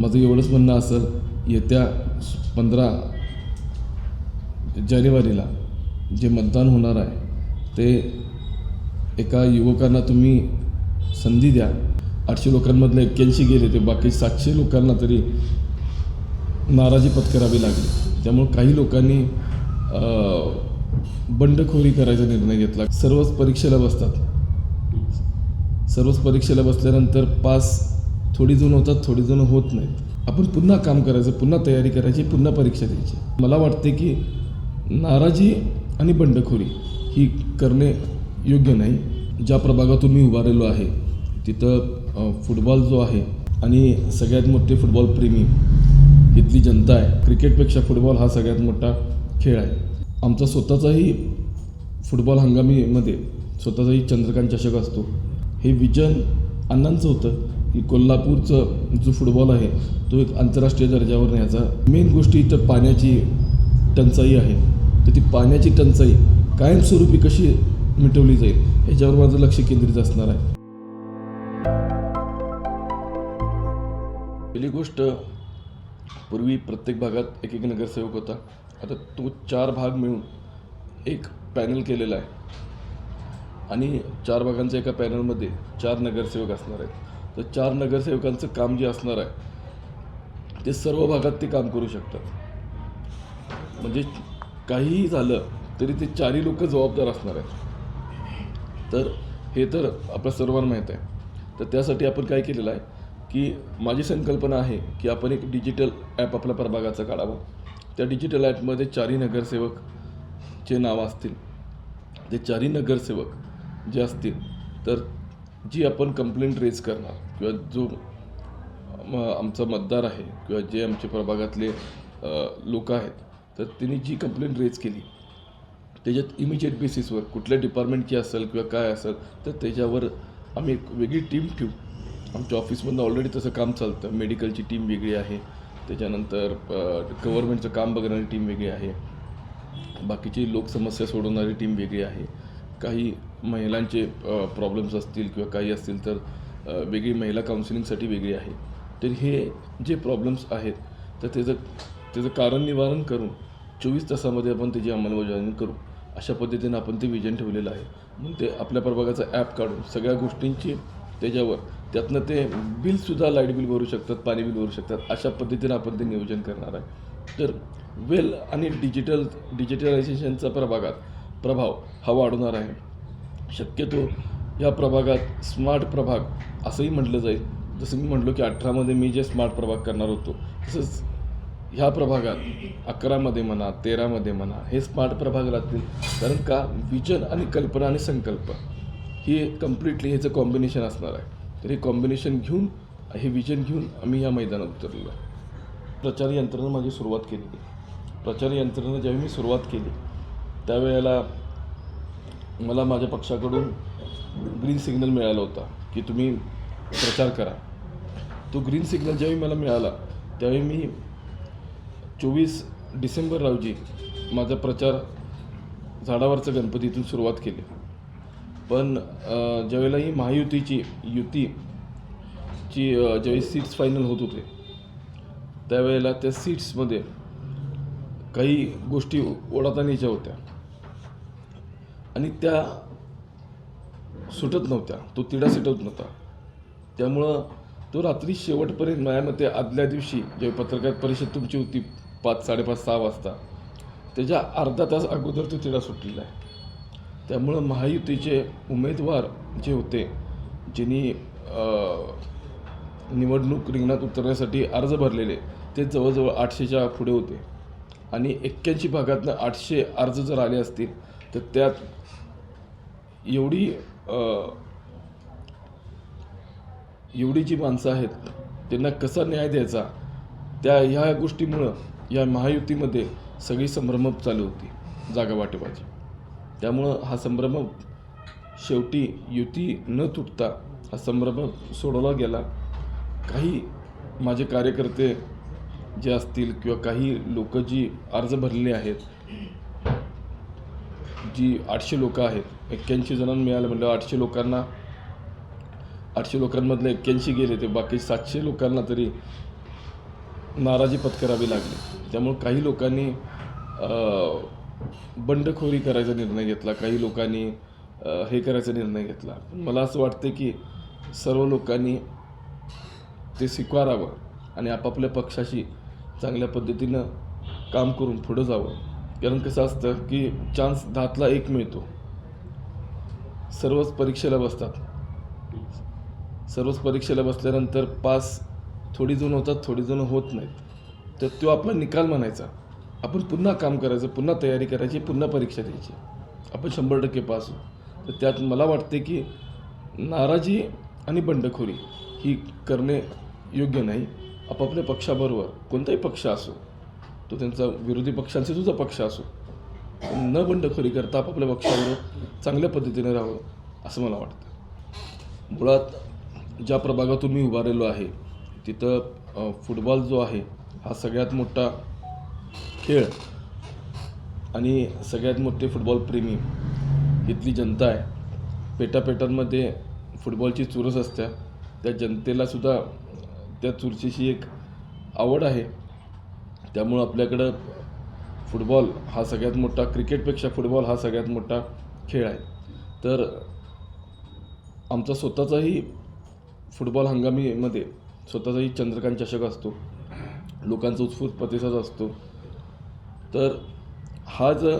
माझं एवढंच म्हणणं असेल येत्या पंधरा जानेवारीला जे मतदान होणार आहे ते एका युवकांना तुम्ही संधी द्या. आठशे लोकांमधलं एक्क्याऐंशी गेले ते बाकी सातशे लोकांना तरी नाराजी पत्करावी लागली. त्यामुळे काही लोकांनी बंडखोरी करायचा निर्णय घेतला. सर्वच परीक्षेला बसतात. सर्वच परीक्षेला बसल्यानंतर पास थोडी जण होतात थोडी जण होत नाहीत. आपण पुन्हा काम करायचं पुन्हा तयारी करायची पुन्हा परीक्षा द्यायची. मला वाटते की नाराजी आणि बंडखोरी ही करणे योग्य नाही. ज्या प्रभागातून मी उभारलेलो आहे तिथं फुटबॉल जो आहे आणि सगळ्यात मोठे फुटबॉल प्रेमी इथली जनता आहे. क्रिकेटपेक्षा फुटबॉल हा सगळ्यात मोठा खेळ आहे. आमचा स्वतःचाही फुटबॉल हंगामीमध्ये स्वतःचाही चंद्रकांत चषक असतो. हे विजन अण्णांचं होतं. की कोल्हापूरचं जो फुटबॉल आहे तो एक आंतरराष्ट्रीय दर्जावर न्यायचा. मेन गोष्टी इथं पाण्याची टंचाई आहे. तर ती पाण्याची टंचाई कायमस्वरूपी कशी मिटवली जाईल ह्याच्यावर माझं लक्ष केंद्रित असणार आहे. पहिली गोष्ट पूर्वी प्रत्येक भागात एक एक नगरसेवक होता. आता तो चार भाग मिळून एक पॅनल केलेला आहे. आणि चार भागांच्या एका पॅनलमध्ये चार नगरसेवक असणार आहेत. तर चार नगरसेवकांचं काम जे असणार आहे ते सर्व भागात ते काम करू शकतात. म्हणजे काहीही झालं तरी ते चारही लोक जबाबदार असणार आहेत. तर हे तर आपल्या सर्वांना माहीत आहे. तर त्यासाठी आपण काय केलेलं आहे की माझी संकल्पना आहे की आपण एक डिजिटल ॲप आपल्या प्रभागाचा काढावं. त्या डिजिटल ॲपमध्ये चारही नगरसेवकचे नावं असतील. ते चारही नगरसेवक जे असतील तर जी आपण कंप्लेंट रेज करणार किंवा जो म आमचा मतदार आहे किंवा जे आमच्या प्रभागातले लोक आहेत तर त्यांनी जी कंप्लेंट रेज केली त्याच्यात इमिजिएट बेसिसवर कुठल्या डिपार्टमेंटची असेल किंवा काय असेल तर त्याच्यावर आम्ही एक वेगळी टीम ठेवू. आमच्या ऑफिसमधनं ऑलरेडी तसं काम चालतं. मेडिकलची टीम वेगळी आहे. त्याच्यानंतर गव्हर्नमेंटचं काम बघणारी टीम वेगळी आहे. बाकीची लोकसमस्या सोडवणारी टीम वेगळी आहे. काही महिलांचे प्रॉब्लेम्स असतील किंवा काही असतील तर वेगळी महिला काउन्सिलिंगसाठी वेगळी आहे. तर हे जे प्रॉब्लेम्स आहेत तर त्याचं त्याचं कारण निवारण करून चोवीस तासामध्ये आपण त्याची अंमलबजावणी करू. अशा पद्धतीनं आपण ते विजन ठेवलेलं आहे. म्हणून ते आपल्या प्रभागाचं ॲप काढून सगळ्या गोष्टींची त्याच्यावर त्यातनं ते बिलसुद्धा लाइट बिल भरू शकतात पाणी बिल भरू शकतात अशा पद्धतीनं आपण ते नियोजन करणार आहे. तर वेल आणि डिजिटल डिजिटलायझेशनचा प्रभागात प्रभाव हा वाढवणार आहे. शक्यतो या प्रभागात स्मार्ट प्रभाग असंही म्हटलं जाईल. जसं मी म्हटलो की अठरामध्ये मी जे स्मार्ट प्रभाग करणार होतो तसंच ह्या प्रभागात अकरामध्ये म्हणा तेरामध्ये म्हणा हे स्मार्ट प्रभाग राहतील. कारण का? विजन आणि कल्पना आणि संकल्प ही कम्प्लिटली ह्याचं कॉम्बिनेशन असणार आहे. तर हे कॉम्बिनेशन घेऊन हे विजन घेऊन आम्ही या मैदानात उतरलेलो आहे प्रचार यंत्रणा माझी सुरुवात केली. प्रचार यंत्रणा ज्यावेळी मी सुरुवात केली त्यावेळेला मला माझ्या पक्षाकडून ग्रीन सिग्नल मिळाला होता की तुम्ही प्रचार करा. तो ग्रीन सिग्नल ज्यावेळी मला मिळाला त्यावेळी मी चोवीस डिसेंबर रोजी माझा प्रचार झाडावरचं गणपतीतून सुरुवात केली. पण ज्यावेळेला ही महायुतीची युतीची ची ज्यावेळी सीट्स फायनल होत होते त्यावेळेला त्या सीट्समध्ये काही गोष्टी ओढाताणीच्या होत्या. आणि त्या सुटत नव्हत्या. तो तिढा सुटत नव्हता. त्यामुळं तो रात्री शेवटपर्यंत माझ्या मते आदल्या दिवशी जेव्हा पत्रकार परिषद तुमची होती पाच साडेपाच सहा वाजता त्याच्या अर्धा तास अगोदर तो तिढा सुटलेला आहे. त्यामुळं महायुतीचे उमेदवार जे होते ज्यांनी निवडणूक रिंगणात उतरण्यासाठी अर्ज भरलेले ते जवळजवळ आठशेच्या पुढे होते. आणि एक्क्याऐंशी भागातनं आठशे अर्ज जर आले असतील तर त्यात एवढी एवढी जी माणसं आहेत त्यांना कसा न्याय द्यायचा? त्या ह्या गोष्टीमुळं या महायुतीमध्ये सगळी संभ्रम चालू होती जागा वाटपाची त्यामुळं हा संभ्रम शेवटी युती न तुटता हा संभ्रम सोडवला गेला. काही माझे कार्यकर्ते जे असतील किंवा काही लोक जी अर्ज भरलेले आहेत जी आठशे लोकं आहेत एक्क्याऐंशी जणांना मिळालं म्हटलं आठशे लोकांना आठशे लोकांमधले एक्क्याऐंशी गेले ते बाकी सातशे लोकांना तरी नाराजी पत्करावी लागली. त्यामुळे काही लोकांनी बंडखोरी करायचा निर्णय घेतला काही लोकांनी हे करायचा निर्णय घेतला. पण मला असं वाटतं की सर्व लोकांनी ते स्वीकारावं आणि आपापल्या पक्षाशी चांगल्या पद्धतीनं काम करून पुढं जावं. कारण कसं असतं की चान्स दहातला एक मिळतो. सर्वच परीक्षेला बसतात. सर्वच परीक्षेला बसल्यानंतर पास थोडी जण होतात थोडी जण होत नाहीत. तर तो आपला निकाल म्हणायचा. आपण पुन्हा काम करायचं पुन्हा तयारी करायची पुन्हा परीक्षा द्यायची. आपण शंभर टक्के पास होऊ. तर त्यात मला वाटते की नाराजी आणि बंडखोरी ही करणे योग्य नाही. आपापल्या पक्षाबरोबर कोणताही पक्ष असो तो त्यांचा विरोधी पक्षांचे सुद्धा पक्ष असो. न बंडखोरी करता आपापल्या पक्षावर चांगल्या पद्धतीने राहावं असं मला वाटतं. मुळात ज्या प्रभागातून मी उभारलेलो आहे तिथं फुटबॉल जो आहे हा सगळ्यात मोठा खेळ आणि सगळ्यात मोठे फुटबॉल प्रेमी इथली जनता आहे. पेटापेटांमध्ये फुटबॉलची चुरस असते. त्या जनतेला सुद्धा त्या चुरशीची एक आवड आहे. त्यामुळं आपल्याकडं फुटबॉल हा सगळ्यात मोठा क्रिकेटपेक्षा फुटबॉल हा सगळ्यात मोठा खेळ आहे. तर आमचा स्वतःचाही फुटबॉल हंगामीमध्ये स्वतःचाही चंद्रकांत चषक असतो लोकांचा उत्स्फूर्त प्रतिसाद असतो. तर हा ज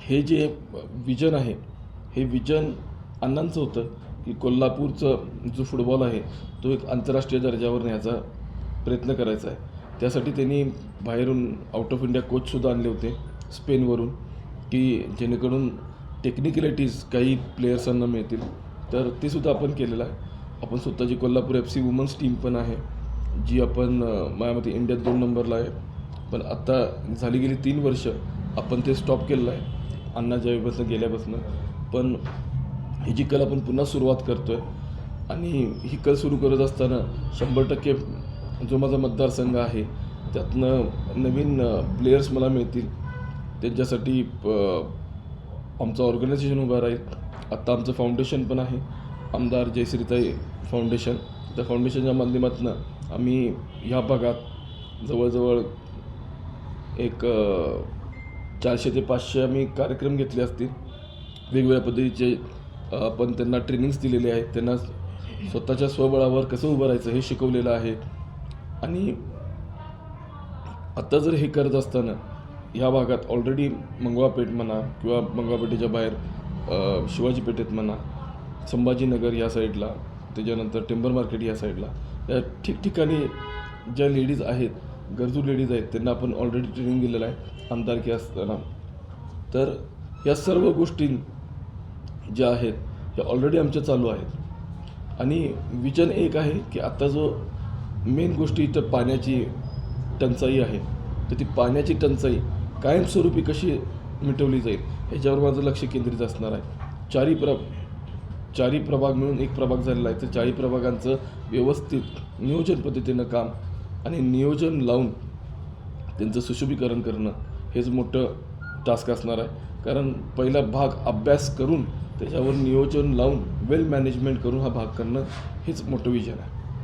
हे जे विजन आहे हे विजन अण्णांचं होतं की कोल्हापूरचं जो फुटबॉल आहे तो एक आंतरराष्ट्रीय दर्जावर न्यायचा प्रयत्न करायचा आहे. त्यासाठी त्यांनी बाहेरून आउट ऑफ इंडिया कोचसुद्धा आणले होते स्पेनवरून की जेणेकरून टेक्निकॅलिटीज काही प्लेयर्सांना मिळतील. तर ते सुद्धा आपण केलेलं आहे. आपण स्वतःची Kolhapur F C women's team पण आहे जी आपण माझ्यामध्ये इंडियात दोन नंबरला आहे. पण आत्ता झाली गेली तीन वर्ष आपण ते स्टॉप केलेलं आहे. अण्णा ज्यावेळीपासून गेल्यापासून. पण ही जी कल आपण पुन्हा सुरुवात करतो आहे आणि ही कल सुरू करत असताना शंभर टक्के जो माझा मतदारसंघ आहे त्यातनं नवीन प्लेयर्स मला मिळतील. त्यांच्यासाठी प- आमचं ऑर्गनायझेशन उभं राहील. आत्ता आमचं फाउंडेशन पण आहे. आमदार जयश्रीताई फाउंडेशन त्या फाउंडेशनच्या माध्यमातून आम्ही ह्या भागात जवळजवळ एक चारशे ते पाचशे आम्ही कार्यक्रम घेतले असतील. वेगवेगळ्या पद्धतीचे आपण त्यांना ट्रेनिंग्स दिलेले आहेत. त्यांना स्वतःच्या स्वबळावर कसं उभं राहायचं हे शिकवलेलं आहे. आणि आत्ता जर हे करत असताना ह्या भागात ऑलरेडी मंगवापेठ म्हणा किंवा मंगवापेठेच्या बाहेर शिवाजी पेठेत म्हणा संभाजीनगर या साईडला त्याच्यानंतर टेंबर मार्केट या साईडला या ठिकठिकाणी ज्या लेडीज आहेत गरजू लेडीज आहेत त्यांना आपण ऑलरेडी ट्रेनिंग दिलेलं आहे आमदारकी असताना. तर या सर्व गोष्टी ज्या आहेत त्या ऑलरेडी आमच्या चालू आहेत. आणि विजन एक आहे की आता जो मेन गोष्टी इथं पाण्याची टंचाई आहे. तर ती पाण्याची टंचाई कायमस्वरूपी कशी मिटवली जाईल ह्याच्यावर माझं लक्ष केंद्रित असणार आहे. चारी प्र चारी प्रभाग मिळून एक प्रभाग झालेला आहे. तर चारी प्रभागांचं व्यवस्थित नियोजन पद्धतीनं काम आणि नियोजन लावून त्यांचं सुशोभीकरण करणं हेच मोठं टास्क असणार आहे. कारण पहिला भाग अभ्यास करून त्याच्यावर नियोजन लावून वेल मॅनेजमेंट करून हा भाग करणं हेच मोठं विजन आहे.